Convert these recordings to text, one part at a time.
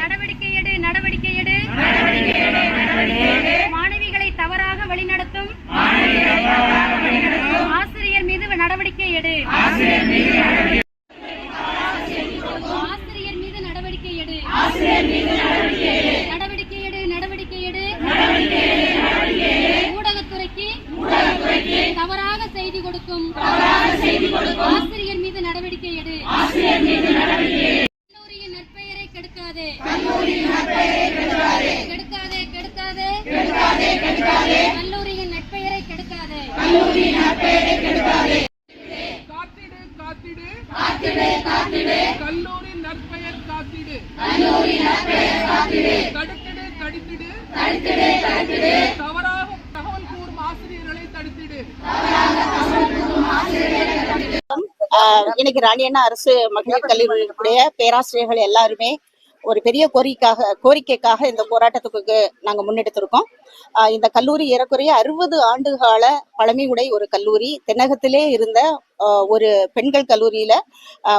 நடவடிக்கை எடு நடவடிக்கை எடு மாணவிகளை தவறாக வழிநடத்தும். ஆசிரியர் மீது நடவடிக்கை எடு கெடுக்காதே காத்திடு காத்திடு காத்திடு கல்லூரி நற்பெயர் காத்திடு கல்லூரி நற்பெயர் காத்திடு தடுத்திடு தடுத்திடு தவறாக தகவல் கூறும் ஆசிரியர்களை தடுத்திடு இன்னைக்கு ராணி அண்ணா அரசு மகளிர் கல்லூரியுடைய பேராசிரியர்கள் எல்லாருமே ஒரு பெரிய கோரிக்கைக்காக கோரிக்கைக்காக இந்த போராட்டத்துக்கு நாங்க முன்னெடுத்திருக்கோம். இந்த கல்லூரி ஏறக்குறைய அறுபது ஆண்டு கால பழமையுடைய ஒரு கல்லூரி. தென்னகத்திலே இருந்த ஆஹ் ஒரு பெண்கள் கல்லூரியில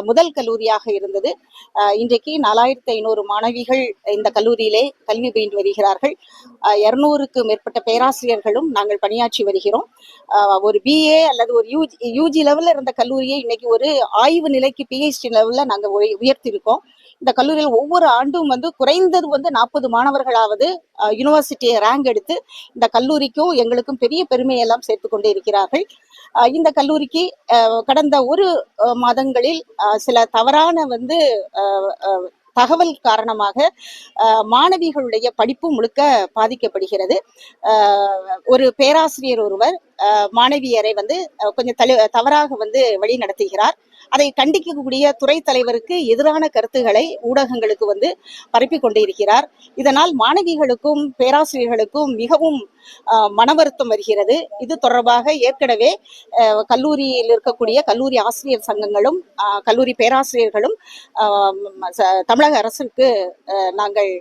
முதல் கல்லூரியாக இருந்தது. இன்றைக்கு நாலாயிரத்தி ஐநூறு மாணவிகள் இந்த கல்லூரியிலே கல்வி பயின்று வருகிறார்கள். இருநூறுக்கு மேற்பட்ட பேராசிரியர்களும் நாங்கள் பணியாற்றி வருகிறோம். ஒரு பிஏ அல்லது ஒரு யூஜி யூஜி லெவல்ல இருந்த கல்லூரியை இன்னைக்கு ஒரு ஆய்வு நிலைக்கு பிஹெச்டி லெவல்ல நாங்கள் உயர்த்திருக்கோம் உயர்த்தியிருக்கோம். இந்த கல்லூரியில் ஒவ்வொரு ஆண்டும் வந்து குறைந்தது வந்து நாற்பது மாணவர்களாவது யூனிவர்சிட்டியை ரேங்க் எடுத்து இந்த கல்லூரிக்கும் எங்களுக்கும் பெரிய பெருமையெல்லாம் சேர்த்து கொண்டு இருக்கிறார்கள். இந்த கல்லூரிக்கு ஆஹ் கடந்த ஒரு மாதங்களில் சில தவறான வந்து ஆஹ் தகவல் காரணமாக ஆஹ் மாணவிகளுடைய படிப்பு முழுக்க பாதிக்கப்படுகிறது. ஒரு பேராசிரியர் ஒருவர் மாணவியரை வந்து கொஞ்சம் தவறாக வந்து வழி நடத்துகிறார். அதை கண்டிக்கக்கூடிய துறை தலைவருக்கு எதிரான கருத்துக்களை ஊடகங்களுக்கு வந்து பரப்பி கொண்டிருக்கிறார். இதனால் மாணவிகளுக்கும் பேராசிரியர்களுக்கும் மிகவும் மன வருத்தம் வருகிறது. இது தொடர்பாக ஏற்கனவே கல்லூரியில் இருக்கக்கூடிய கல்லூரி ஆசிரியர் சங்கங்களும் கல்லூரி பேராசிரியர்களும் ஆஹ் தமிழக அரசுக்கு நாங்கள்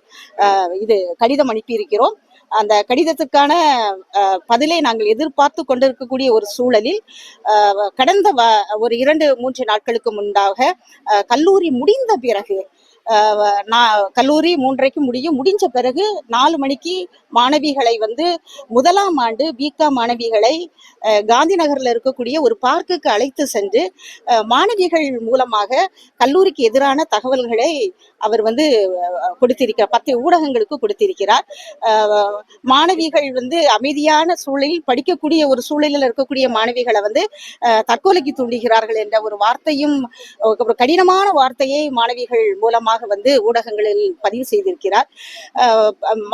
இது கடிதம் அனுப்பியிருக்கிறோம். அந்த கடிதத்துக்கான ஆஹ் பதிலை நாங்கள் எதிர்பார்த்து கொண்டிருக்கக்கூடிய ஒரு சூழலில் ஆஹ் கடந்த ஒரு இரண்டு மூன்று நாட்களுக்கு முன்பாக கல்லூரி முடிந்த பிறகு ஆஹ் நான் கல்லூரி மூன்றைக்கு முடியும் முடிஞ்ச பிறகு நாலு மணிக்கு மாணவிகளை வந்து முதலாம் ஆண்டு பிகா மாணவிகளை காந்தி நகர்ல இருக்கக்கூடிய ஒரு பார்க்குக்கு அழைத்து சென்று மாணவிகள் மூலமாக கல்லூரிக்கு எதிரான தகவல்களை அவர் வந்து கொடுத்திருக்கிறார். பத்து ஊடகங்களுக்கு கொடுத்திருக்கிறார். மாணவிகள் வந்து அமைதியான சூழலில் படிக்கக்கூடிய ஒரு சூழலில் இருக்கக்கூடிய மாணவிகளை வந்து ஆஹ் தற்கொலைக்கு தூண்டுகிறார்கள் என்ற ஒரு வார்த்தையும் ஒரு கடினமான வார்த்தையை மாணவிகள் மூலமாக வந்து ஊடகங்களில் பதிவு செய்திருக்கிறார்.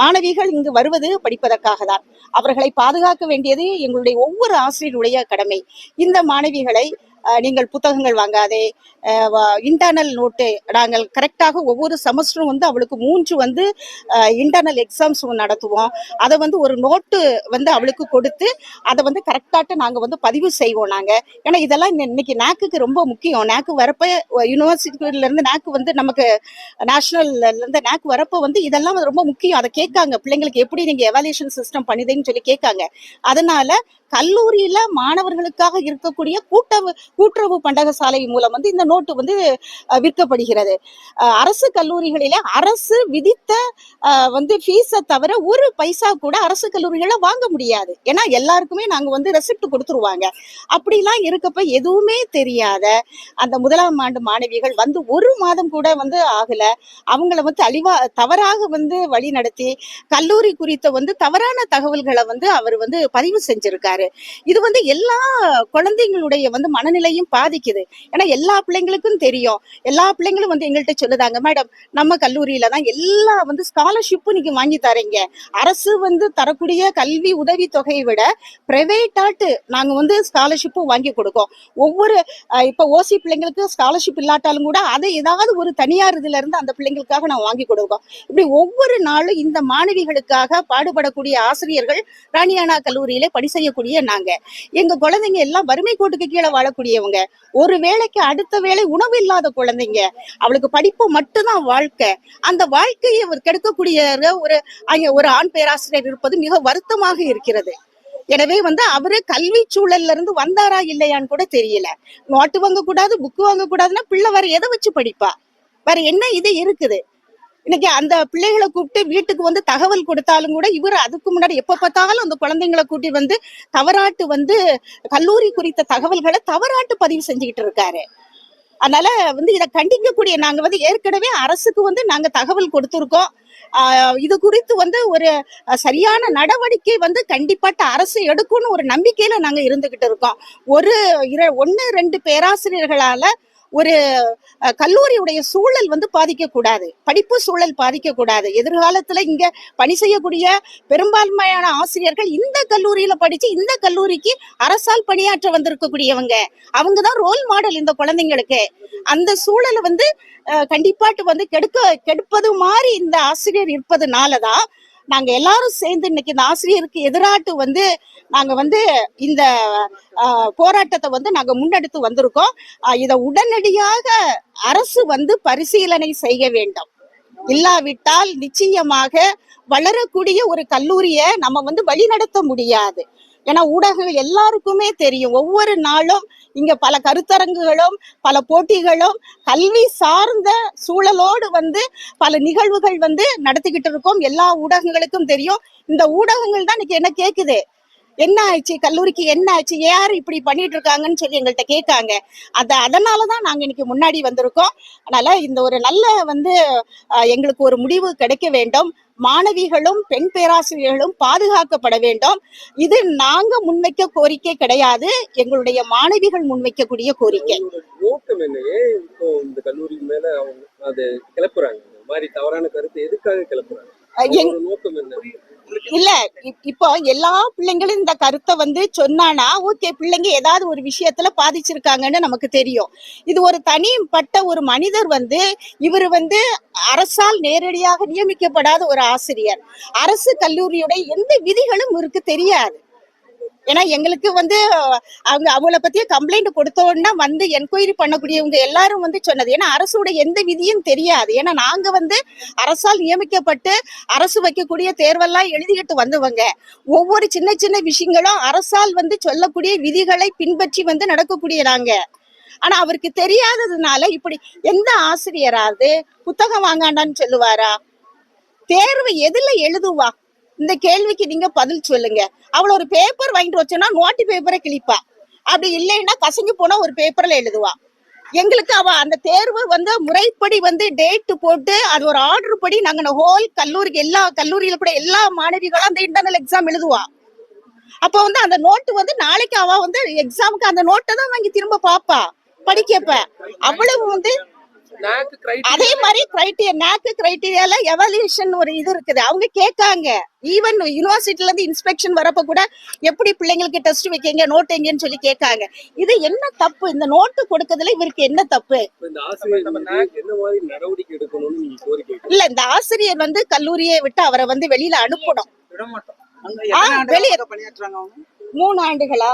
மாணவிகள் இங்கு வருவது படிப்பதற்காக தான் அவர்களை பாதுகாக்க வேண்டியது எங்களுடைய ஒவ்வொரு ஆசிரியருடைய கடமை. இந்த மாணவிகளை நீங்கள் புத்தகங்கள் வாங்காதே. இன்டர்னல் நோட்டு நாங்கள் கரெக்டாக ஒவ்வொரு செமஸ்டரும் வந்து அவளுக்கு மூன்று வந்து இன்டர்னல் எக்ஸாம்ஸ் நடத்துவோம். அதை வந்து ஒரு நோட்டு வந்து அவளுக்கு கொடுத்து அதை வந்து கரெக்டாக நாங்கள் வந்து பதிவு செய்வோம் நாங்கள் ஏன்னா இதெல்லாம் இன்னைக்கு நாக்குக்கு ரொம்ப முக்கியம். நாக்கு வரப்ப யூனிவர்சிட்டிலேருந்து நாக்கு வந்து நமக்கு நேஷனல்ல இருந்து நாக்கு வரப்போ வந்து இதெல்லாம் ரொம்ப முக்கியம். அதை கேட்காங்க. பிள்ளைங்களுக்கு எப்படி நீங்கள் எவாலுவேஷன் சிஸ்டம் பண்ணுதுன்னு சொல்லி கேட்காங்க. அதனால கல்லூரியில் மாணவர்களுக்காக இருக்கக்கூடிய கூட்ட கூட்டுறவு பண்டகசாலை மூலம் வந்து இந்த நோட்டு வந்து விற்கப்படுகிறது. அரசு கல்லூரிகளில அரசு விதித்த வந்து ஃபீஸை தவிர ஒரு பைசா கூட அரசு கல்லூரிகளை வாங்க முடியாது. ஏன்னா எல்லாருக்குமே நாங்க வந்து ரெசிப்ட் கொடுத்துருவாங்க. அப்படிலாம் இருக்கப்ப எதுவுமே தெரியாத அந்த முதலாம் ஆண்டு மாணவிகள் வந்து ஒரு மாதம் கூட வந்து ஆகல. அவங்கள வந்து அழிவா தவறாக வந்து வழி நடத்தி கல்லூரி குறித்த வந்து தவறான தகவல்களை வந்து அவர் வந்து பதிவு செஞ்சிருக்காரு. இது வந்து எல்லா குழந்தைங்களுடைய வந்து மனநிலையும் பாதிக்குது. ஏன்னா எல்லா பிள்ளைங்களுக்கும் தெரியும். எல்லா பிள்ளைங்களும் வந்து எங்கள்கிட்ட சொல்லுதாங்க மேடம் நம்ம கல்லூரியில தான் எல்லா வந்து ஸ்காலர்ஷிப்பும் நீங்க வாங்கி தரீங்க. அரசு வந்து தரக்கூடிய கல்வி உதவி தொகையை விட பிரைவேட்டாட்டு நாங்க வந்து ஸ்காலர்ஷிப்பும் வாங்கி கொடுக்கோம். ஒவ்வொரு இப்ப ஓசி பிள்ளைங்களுக்கு ஸ்காலர்ஷிப் இல்லாட்டாலும் கூட அதை ஏதாவது ஒரு தனியார் இதுல இருந்து அந்த பிள்ளைங்களுக்காக நான் வாங்கி கொடுக்கோம். இப்படி ஒவ்வொரு நாளும் இந்த மாணவிகளுக்காக பாடுபடக்கூடிய ஆசிரியர்கள் ராணியானா கல்லூரியில பணி செய்யக்கூடிய நாங்க. எங்க குழந்தைங்க எல்லாம் வறுமை கோட்டுக்கு கீழே பெரியவங்க ஒரு வேலைக்கு அடுத்த வேளை உணவு இல்லாத குழந்தைங்க அவளுக்கு படிப்பு மட்டும்தான் வாழ்க்கை. அந்த வாழ்க்கையை அவர் கெடுக்கக்கூடிய ஒரு ஒரு ஆண் பேராசிரியர் இருப்பது மிக வருத்தமாக இருக்கிறது. எனவே வந்து அவரு கல்வி சூழல்ல இருந்து வந்தாரா இல்லையான்னு கூட தெரியல. நோட்டு வாங்க கூடாது புக்கு வாங்க கூடாதுன்னா பிள்ளை வேற எதை வச்சு படிப்பா? வேற என்ன இது இருக்குது? இன்னைக்கு அந்த பிள்ளைகளை கூப்பிட்டு வீட்டுக்கு வந்து தகவல் கொடுத்தாலும் கூட இவர் அதுக்கு முன்னாடி எப்ப பார்த்தாலும் அந்த குழந்தைங்களை கூட்டி வந்து தவறாட்டு வந்து கல்லூரி குறித்த தகவல்களை தவறாட்டு பதிவு செஞ்சுக்கிட்டு இருக்காரு. அதனால வந்து இதை கண்டிக்கக்கூடிய நாங்க வந்து ஏற்கனவே அரசுக்கு வந்து நாங்க தகவல் கொடுத்துருக்கோம். இது குறித்து வந்து ஒரு சரியான நடவடிக்கை வந்து கண்டிப்பாட்ட அரசு எடுக்கும்னு ஒரு நம்பிக்கையில நாங்க இருந்துகிட்டு இருக்கோம். ஒரு இர ஒன்னு ரெண்டு பேராசிரியர்களால ஒரு அஹ், கல்லூரியுடைய சூழல் வந்து பாதிக்கக்கூடாது. படிப்பு சூழல் பாதிக்கக்கூடாது. எதிர்காலத்துல இங்க பணி செய்யக்கூடிய பெரும்பான்மையான ஆசிரியர்கள் இந்த கல்லூரியில படிச்சு இந்த கல்லூரிக்கு அரசால் பணியாற்ற வந்திருக்கக்கூடியவங்க. அவங்க தான் ரோல் மாடல் இந்த குழந்தைங்களுக்கு. அந்த சூழலை வந்து கண்டிப்பாட்டு வந்து கெடுக்க கெடுப்பது மாதிரி இந்த ஆசிரியர் இருப்பதுனாலதான் நாங்க எல்லாரும் சேர்ந்து இன்னைக்கு இந்த ஆசிரியருக்கு எதிராட்டு வந்து நாங்க வந்து இந்த போராட்டத்தை வந்து நாங்க முன்னெடுத்து வந்திருக்கோம். இதை உடனடியாக அரசு வந்து பரிசீலனை செய்ய வேண்டும். இல்லாவிட்டால் நிச்சயமாக வளரக்கூடிய ஒரு கல்லூரியை நம்ம வந்து வழிநடத்த முடியாது. ஏன்னா ஊடகங்கள் எல்லாருக்குமே தெரியும். ஒவ்வொரு நாளும் இங்க பல கருத்தரங்குகளும் பல போட்டிகளும் கல்வி சார்ந்த சூழலோடு வந்து பல நிகழ்வுகள் வந்து நடத்திக்கிட்டு இருக்கோம். எல்லா ஊடகங்களுக்கும் தெரியும். இந்த ஊடகங்கள் தான் இன்னைக்கு என்ன கேக்குது? என்ன ஆச்சு கல்லூரிக்கு என்ன ஆச்சு யார் இப்படி பண்ணிட்டு இருக்காங்கன்னு சொல்லி எங்கள்கிட்ட கேட்காங்க அத அதனாலதான் நாங்க இன்னைக்கு முன்னாடி வந்திருக்கோம். அதனால இந்த ஒரு நல்ல வந்து எங்களுக்கு ஒரு முடிவு கிடைக்க வேண்டும். மாணவிகளும் பெண் பேராசிரியர்களும் பாதுகாக்கப்பட வேண்டும். இது நாங்க முன்வைக்க கோரிக்கை கிடையாது. எங்களுடைய மாணவிகள் முன்வைக்கக்கூடிய கோரிக்கை. இந்த கல்லூரி மேல அது கிளப்புறாங்க? மாதிரி தவறான கருத்து எதுக்காக கிளப்புறாங்க? நோக்கம் என்ன? இல்ல இப்- இப்போ எல்லா பிள்ளைங்களும் இந்த கருத்தை வந்து சொன்னானா ஓகே பிள்ளைங்க ஏதாவது ஒரு விஷயத்துல பாதிச்சிருக்காங்கன்னு நமக்கு தெரியும். இது ஒரு தனிப்பட்ட ஒரு மனிதர் வந்து இவர் வந்து அரசால் நேரடியாக நியமிக்கப்படாத ஒரு ஆசிரியர். அரசு கல்லூரியுடைய எந்த விதிகளும் இவருக்கு தெரியாது. ஏன்னா எங்களுக்கு வந்து அவங்க அவங்கள பத்தியே கம்ப்ளைண்ட் கொடுத்தோன்னா வந்து என்கொயரி பண்ணக்கூடியவங்க எல்லாரும் வந்து சொன்னது. ஏன்னா அரசோட எந்த விதியும் தெரியாது. ஏன்னா நாங்க வந்து அரசால் நியமிக்கப்பட்டு அரசு வைக்கக்கூடிய தேர்வெல்லாம் எழுதிக்கிட்டு வந்தவங்க. ஒவ்வொரு சின்ன சின்ன விஷயங்களும் அரசால் வந்து சொல்லக்கூடிய விதிகளை பின்பற்றி வந்து நடக்கக்கூடிய நாங்க. ஆனா அவருக்கு தெரியாததுனால இப்படி எந்த ஆசிரியராவது புத்தகம் வாங்காண்டான்னு சொல்லுவாரா? தேர்வு எதுல எழுதுவா? இந்த கேள்விக்கு நீங்க பதில் சொல்லுங்க. அவள் ஒரு பேப்பர் வாங்கிட்டு வச்சோன்னா நோட்டு பேப்பரை கிழிப்பா. அப்படி இல்லைன்னா கசங்கி போனா ஒரு பேப்பர்ல எழுதுவா. எங்களுக்கு அவ அந்த தேர்வு வந்து முறைப்படி வந்து டேட் போட்டு அது ஒரு ஆர்டர் படி நாங்க ஹோல் கல்லூரிக்கு எல்லா கல்லூரியில கூட எல்லா மாணவிகளும் அந்த இன்டர்னல் எக்ஸாம் எழுதுவா. அப்ப வந்து அந்த நோட்டு வந்து நாளைக்கு அவ வந்து எக்ஸாமுக்கு அந்த நோட்டை தான் வாங்கி திரும்ப பாப்பா. படிக்கப்ப அவ்வளவு வந்து அதே மாதிரி கிரைட்டீரியா நாக்கு கிரைட்டீரியால எவல்யூஷன் ஒரு இது இருக்குது. அவங்க கேட்காங்க. ஈவன் யூனிவர்சிட்டில இருந்து இன்ஸ்பெக்ஷன் வரப்ப கூட எப்படி பிள்ளைங்களுக்கு டெஸ்ட் வைக்கீங்க நோட் எங்கன்னு சொல்லி கேட்காங்க. இது என்ன தப்பு? இந்த நோட்டு கொடுக்கறதுல இவருக்கு என்ன தப்பு? இல்ல இந்த ஆசிரியர் வந்து கல்லூரியை விட்டு அவரை வந்து வெளியில அனுப்பணும். மூணு ஆண்டுகளா?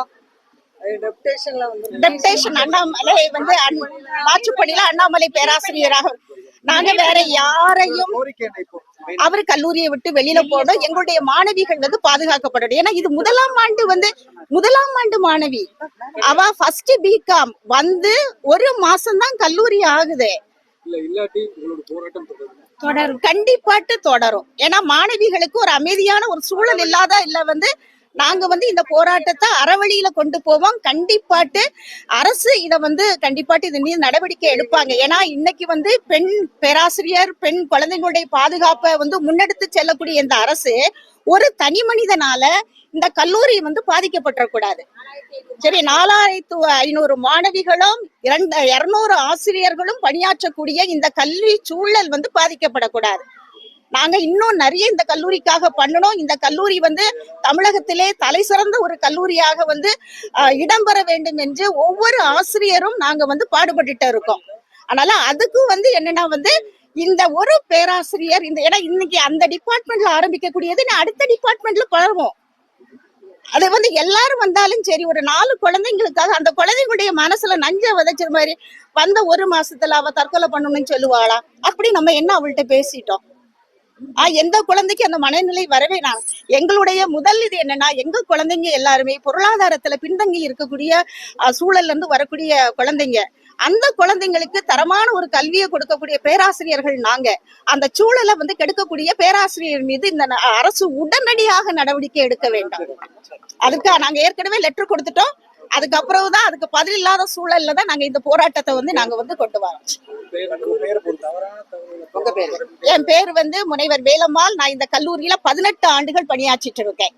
டெப்டேஷன் அண்ணாமலை வந்து அண்ணாமலை பேராசிரியராக நாங்க வேற யாரையும் அவர் கல்லூரியை விட்டு வெளியில போகணும். எங்களுடைய மாணவிகள் வந்து பாதுகாக்கப்படணும். ஏன்னா இது முதலாம் ஆண்டு வந்து முதலாம் ஆண்டு மாணவி. அவ ஃபர்ஸ்ட் பிகாம் வந்து ஒரு மாசம் தான் கல்லூரி ஆகுது. தொடரும். கண்டிப்பாட்டு தொடரும். ஏன்னா மாணவிகளுக்கு ஒரு அமைதியான ஒரு சூழல் இல்லாத இல்ல வந்து நாங்க வந்து இந்த போராட்டத்தை அறவழியில கொண்டு போவோம். கண்டிப்பாட்டு அரசு இத வந்து கண்டிப்பாட்டு இது மீது நடவடிக்கை எடுப்பாங்க. ஏன்னா இன்னைக்கு வந்து பெண் பேராசிரியர் பெண் குழந்தைங்களுடைய பாதுகாப்பை வந்து முன்னெடுத்து செல்லக்கூடிய இந்த அரசு ஒரு தனி மனிதனால இந்த கல்லூரி வந்து பாதிக்கப்பட்டக்கூடாது சரி நாலாயிரத்து ஐநூறு மாணவிகளும் இரண்டு இருநூறு ஆசிரியர்களும் பணியாற்றக்கூடிய இந்த கல்வி சூழல் வந்து பாதிக்கப்படக்கூடாது. நாங்க இன்னும் நிறைய இந்த கல்லூரிக்காக பண்ணணும். இந்த கல்லூரி வந்து தமிழகத்திலே தலை சிறந்த ஒரு கல்லூரியாக வந்து இடம்பெற வேண்டும் என்று ஒவ்வொரு ஆசிரியரும் நாங்க வந்து பாடுபட்டுட்டு இருக்கோம். அதனால அதுக்கும் வந்து என்னன்னா வந்து இந்த ஒரு பேராசிரியர் இந்த ஏன்னா இன்னைக்கு அந்த டிபார்ட்மெண்ட்ல ஆரம்பிக்கக்கூடியது அடுத்த டிபார்ட்மெண்ட்ல பழகும் அது வந்து எல்லாரும் வந்தாலும் சரி ஒரு நாலு குழந்தைங்களுக்காக அந்த குழந்தைங்களுடைய மனசுல நஞ்ச விதைச்ச மாதிரி வந்த ஒரு மாசத்துல அவ தற்கொலை பண்ணணும்னு சொல்லுவாளா? அப்படி நம்ம என்ன அவள்கிட்ட பேசிட்டோம். எந்த குழந்தைக்கு அந்த மனநிலை வரவே நான் எங்களுடைய முதல் இது என்னன்னா எங்க குழந்தைங்க எல்லாருமே பொருளாதாரத்துல பின்தங்கி இருக்கக்கூடிய சூழல்ல இருந்து வரக்கூடிய குழந்தைங்க. அந்த குழந்தைங்களுக்கு தரமான ஒரு கல்வியை கொடுக்கக்கூடிய பேராசிரியர்கள் நாங்க. அந்த சூழலை வந்து கெடுக்கக்கூடிய பேராசிரியர் மீது இந்த அரசு உடனடியாக நடவடிக்கை எடுக்க வேண்டும். அதுக்கு நாங்க ஏற்கனவே லெட்டர் கொடுத்துட்டோம். அதுக்கப்புறம் தான் அதுக்கு பதில் இல்லாத சூழல்ல தான் நாங்க இந்த போராட்டத்தை வந்து நாங்க வந்து கொண்டு வரோம். பேரு என் பேர் வந்து முனைவர் வேலம்மாள். நான் இந்த கல்லூரியில பதினெட்டு ஆண்டுகள் பணியாற்றிட்டு இருக்கேன்.